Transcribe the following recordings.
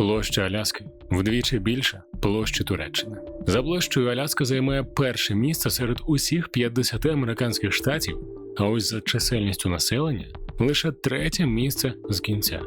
Площа Аляски вдвічі більша площі Туреччини. За площею Аляска займає перше місце серед усіх 50 американських штатів, а ось за чисельністю населення лише третє місце з кінця.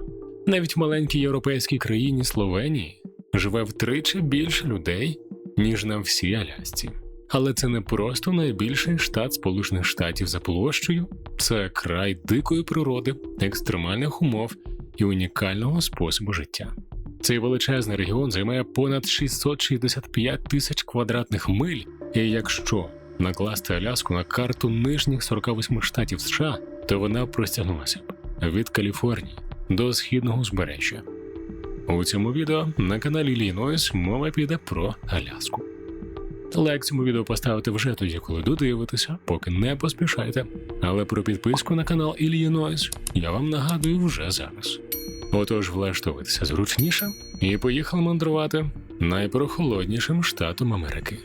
Навіть в маленькій європейській країні Словенії живе втричі більше людей, ніж на всій Алясці. Але це не просто найбільший штат Сполучених Штатів за площею, це край дикої природи, екстремальних умов і унікального способу життя. Цей величезний регіон займає понад 665 тисяч квадратних миль, і якщо накласти Аляску на карту нижніх 48 штатів США, то вона простягнулася б від Каліфорнії до східного узбережжя. У цьому відео на каналі Іллінойс мова піде про Аляску. Лайк цьому відео поставити вже тоді, коли додивитеся, поки не поспішайте. Але про підписку на канал Іллінойс я вам нагадую вже зараз. Отож, влаштовуйтеся зручніше і поїхали мандрувати найпрохолоднішим штатом Америки.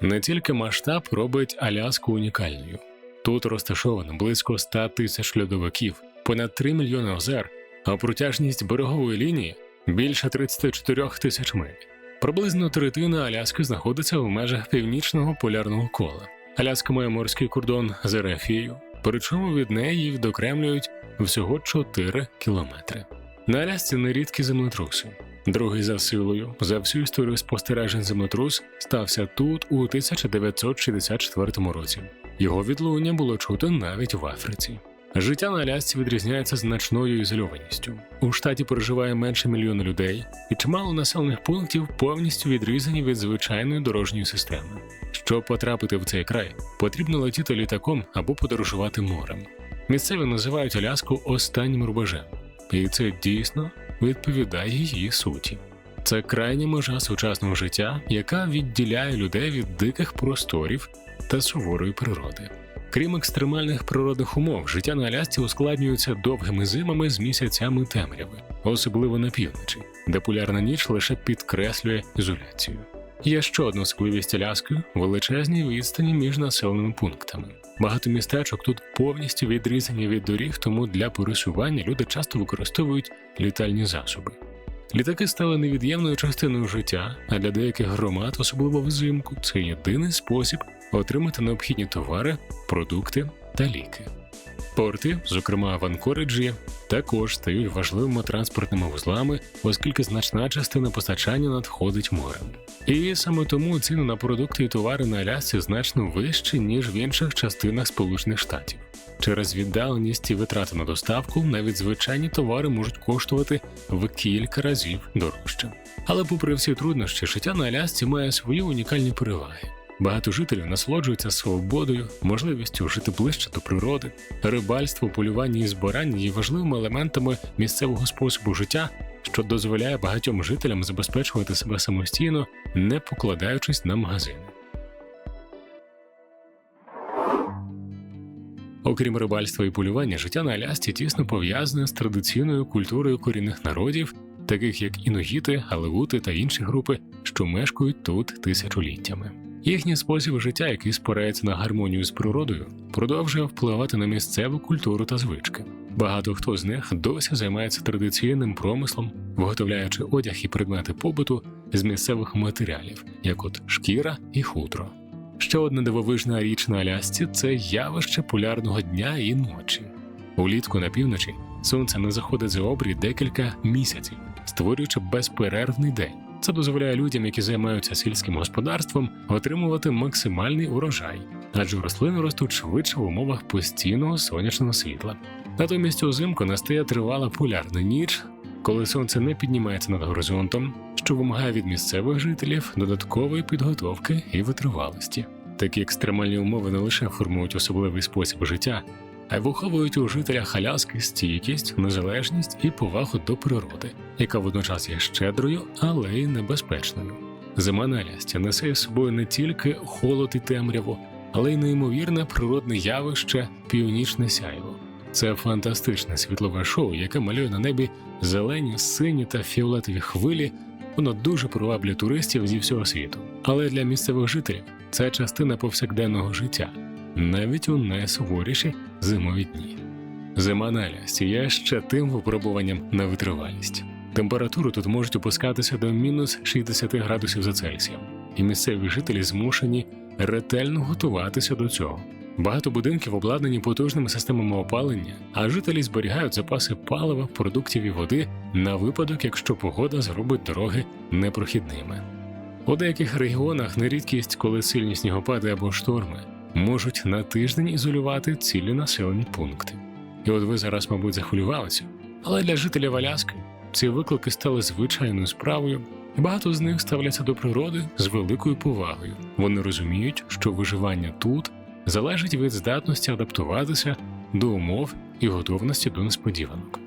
Не тільки масштаб робить Аляску унікальною. Тут розташовано близько 100 тисяч льодовиків, понад 3 мільйони озер, а протяжність берегової лінії більше 34 тисяч миль. Приблизно третина Аляски знаходиться в межах північного полярного кола. Аляска має морський кордон з Ерефією, причому від неї відокремлюють всього 4 кілометри. На Алясці нерідкі землетруси. Другий за силою за всю історію спостережень землетрус стався тут у 1964 році. Його відлуння було чути навіть в Африці. Життя на Алясці відрізняється значною ізольованістю. У штаті проживає менше мільйона людей, і чимало населених пунктів повністю відрізані від звичайної дорожньої системи. Щоб потрапити в цей край, потрібно летіти літаком або подорожувати морем. Місцеві називають Аляску останнім рубежем, і це дійсно відповідає її суті. Це крайня межа сучасного життя, яка відділяє людей від диких просторів та суворої природи. Крім екстремальних природних умов, життя на Алясці ускладнюється довгими зимами з місяцями темряви, особливо на півночі, де полярна ніч лише підкреслює ізоляцію. Є ще одна особливість Аляски – величезні відстані між населеними пунктами. Багато містечок тут повністю відрізані від доріг, тому для пересування люди часто використовують літальні засоби. Літаки стали невід'ємною частиною життя, а для деяких громад, особливо взимку, це єдиний спосіб отримати необхідні товари, продукти та ліки. Порти, зокрема в Анкориджі, також стають важливими транспортними вузлами, оскільки значна частина постачання надходить морем. І саме тому ціни на продукти і товари на Алясці значно вищі, ніж в інших частинах Сполучених Штатів. Через віддаленість і витрати на доставку навіть звичайні товари можуть коштувати в кілька разів дорожче. Але, попри всі труднощі, життя на Алясці має свої унікальні переваги. Багато жителів насолоджуються свободою, можливістю жити ближче до природи. Рибальство, полювання і збирання є важливими елементами місцевого способу життя, що дозволяє багатьом жителям забезпечувати себе самостійно, не покладаючись на магазини. Окрім рибальства і полювання, життя на Алясці тісно пов'язане з традиційною культурою корінних народів, таких як інугіти, алеути та інші групи, що мешкають тут тисячоліттями. Їхній спосіб життя, який спирається на гармонію з природою, продовжує впливати на місцеву культуру та звички. Багато хто з них досі займається традиційним промислом, виготовляючи одяг і предмети побуту з місцевих матеріалів, як от шкіра і хутро. Ще одна дивовижна річ на Алясці це явище полярного дня і ночі. Улітку на півночі сонце не заходить за обрій декілька місяців, створюючи безперервний день. Це дозволяє людям, які займаються сільським господарством, отримувати максимальний урожай, адже рослини ростуть швидше в умовах постійного сонячного світла. Натомість узимку настає тривала полярна ніч, коли сонце не піднімається над горизонтом, що вимагає від місцевих жителів додаткової підготовки і витривалості. Такі екстремальні умови не лише формують особливий спосіб життя, виховують у жителях Аляски стійкість, незалежність і повагу до природи, яка водночас є щедрою, але й небезпечною. Зима на несе з собою не тільки холод і темряву, але й неймовірне природне явище північне сяйво. Це фантастичне світлове шоу, яке малює на небі зелені, сині та фіолетові хвилі. Воно дуже приваблює туристів зі всього світу. Але для місцевих жителів це частина повсякденного життя, навіть у найсуворіші зимові дні. Зима на Алясці є ще тим випробуванням на витривалість. Температури тут можуть опускатися до мінус 60 градусів за Цельсієм, і місцеві жителі змушені ретельно готуватися до цього. Багато будинків обладнані потужними системами опалення, а жителі зберігають запаси палива, продуктів і води на випадок, якщо погода зробить дороги непрохідними. У деяких регіонах нерідкість, коли сильні снігопади або шторми, можуть на тиждень ізолювати цілі населені пункти. І от ви зараз, мабуть, захвилювалися. Але для жителів Аляски ці виклики стали звичайною справою, і багато з них ставляться до природи з великою повагою. Вони розуміють, що виживання тут залежить від здатності адаптуватися до умов і готовності до несподіванок.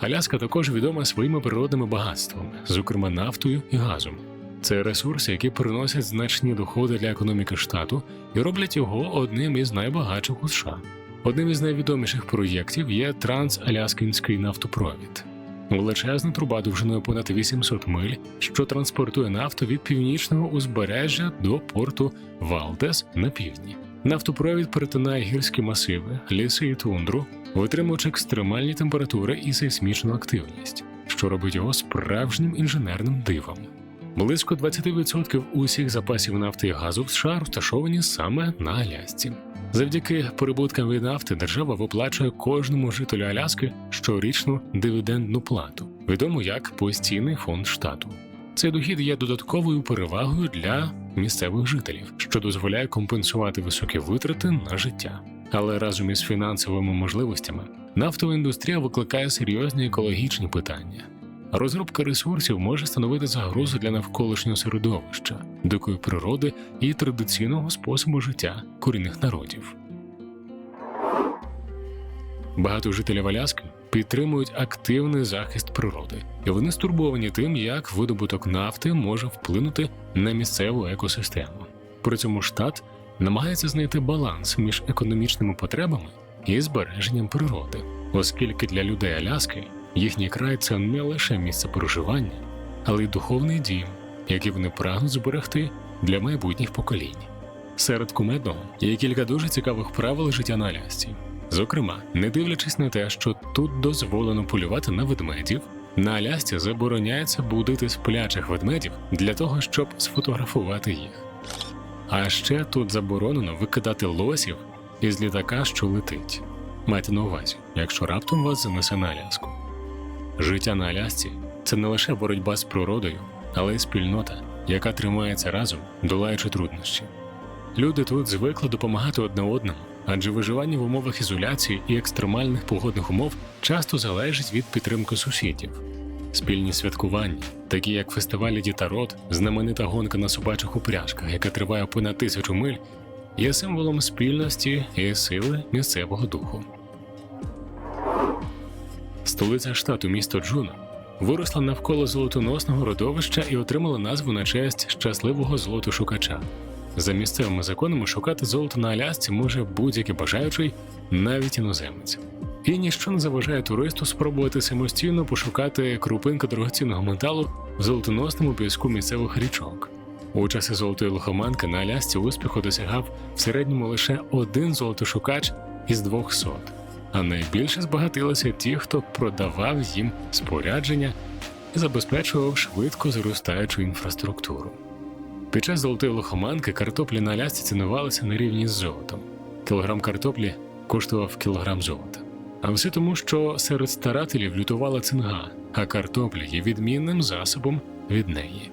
Аляска також відома своїми природними багатствами, зокрема нафтою і газом. Це ресурси, які приносять значні доходи для економіки штату і роблять його одним із найбагатших у США. Одним із найвідоміших проєктів є Транс-Аляскінський нафтопровід. Величезна труба довжиною понад 800 миль, що транспортує нафту від північного узбережжя до порту Валдес на півдні. Нафтопровід перетинає гірські масиви, ліси і тундру, витримуючи екстремальні температури і сейсмічну активність, що робить його справжнім інженерним дивом. Близько 20% усіх запасів нафти і газу в США розташовані саме на Алясці. Завдяки прибуткам від нафти держава виплачує кожному жителю Аляски щорічну дивідендну плату, відому як постійний фонд штату. Цей дохід є додатковою перевагою для місцевих жителів, що дозволяє компенсувати високі витрати на життя. Але разом із фінансовими можливостями нафтова індустрія викликає серйозні екологічні питання. Розробка ресурсів може становити загрозу для навколишнього середовища, дикої природи і традиційного способу життя корінних народів. Багато жителів Аляски підтримують активний захист природи, і вони стурбовані тим, як видобуток нафти може вплинути на місцеву екосистему. При цьому штат намагається знайти баланс між економічними потребами і збереженням природи, оскільки для людей Аляски їхній край це не лише місце проживання, але й духовний дім, який вони прагнуть зберегти для майбутніх поколінь. Серед кумедного є кілька дуже цікавих правил життя на Алясці. Зокрема, не дивлячись на те, що тут дозволено полювати на ведмедів, на Алясці забороняється будити сплячих ведмедів для того, щоб сфотографувати їх. А ще тут заборонено викидати лосів із літака, що летить. Майте на увазі, якщо раптом вас занесе на Аляску. Життя на Алясці це не лише боротьба з природою, але й спільнота, яка тримається разом, долаючи труднощі. Люди тут звикли допомагати одне одному, адже виживання в умовах ізоляції і екстремальних погодних умов часто залежить від підтримки сусідів. Спільні святкування, такі як фестивалі Дітарот, знаменита гонка на собачих упряжках, яка триває понад тисячу миль, є символом спільності і сили місцевого духу. Столиця штату місто Джуно виросла навколо золотоносного родовища і отримала назву на честь щасливого золотошукача. За місцевими законами шукати золото на Алясці може будь-який бажаючий, навіть іноземець. І ніщо не заважає туристу спробувати самостійно пошукати крупинки дорогоцінного металу в золотоносному піску місцевих річок. У часи золотої лихоманки на Алясці успіху досягав в середньому лише один золотошукач із 200, а найбільше збагатилися ті, хто продавав їм спорядження і забезпечував швидко зростаючу інфраструктуру. Під час золотої лихоманки картоплі на Алясці цінувалися на рівні з золотом. Кілограм картоплі коштував кілограм золота. А все тому, що серед старателів лютувала цинга, а картопля є відмінним засобом від неї.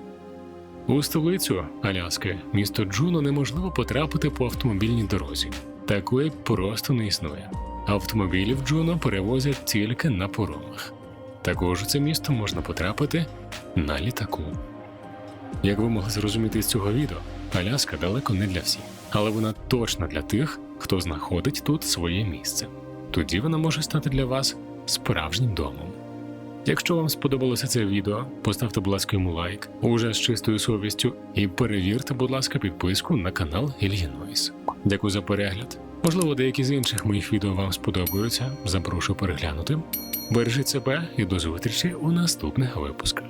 У столицю Аляски, місто Джуно, неможливо потрапити по автомобільній дорозі. Такої просто не існує. Автомобілі в Джуно перевозять тільки на поромах. Також у це місто можна потрапити на літаку. Як ви могли зрозуміти з цього відео, Аляска далеко не для всіх, але вона точно для тих, хто знаходить тут своє місце. Тоді вона може стати для вас справжнім домом. Якщо вам сподобалося це відео, поставте, будь ласка, йому лайк уже з чистою совістю і перевірте, будь ласка, підписку на канал Ільїнойс. Дякую за перегляд. Можливо, деякі з інших моїх відео вам сподобаються. Запрошую переглянути. Бережіть себе і до зустрічі у наступних випусках.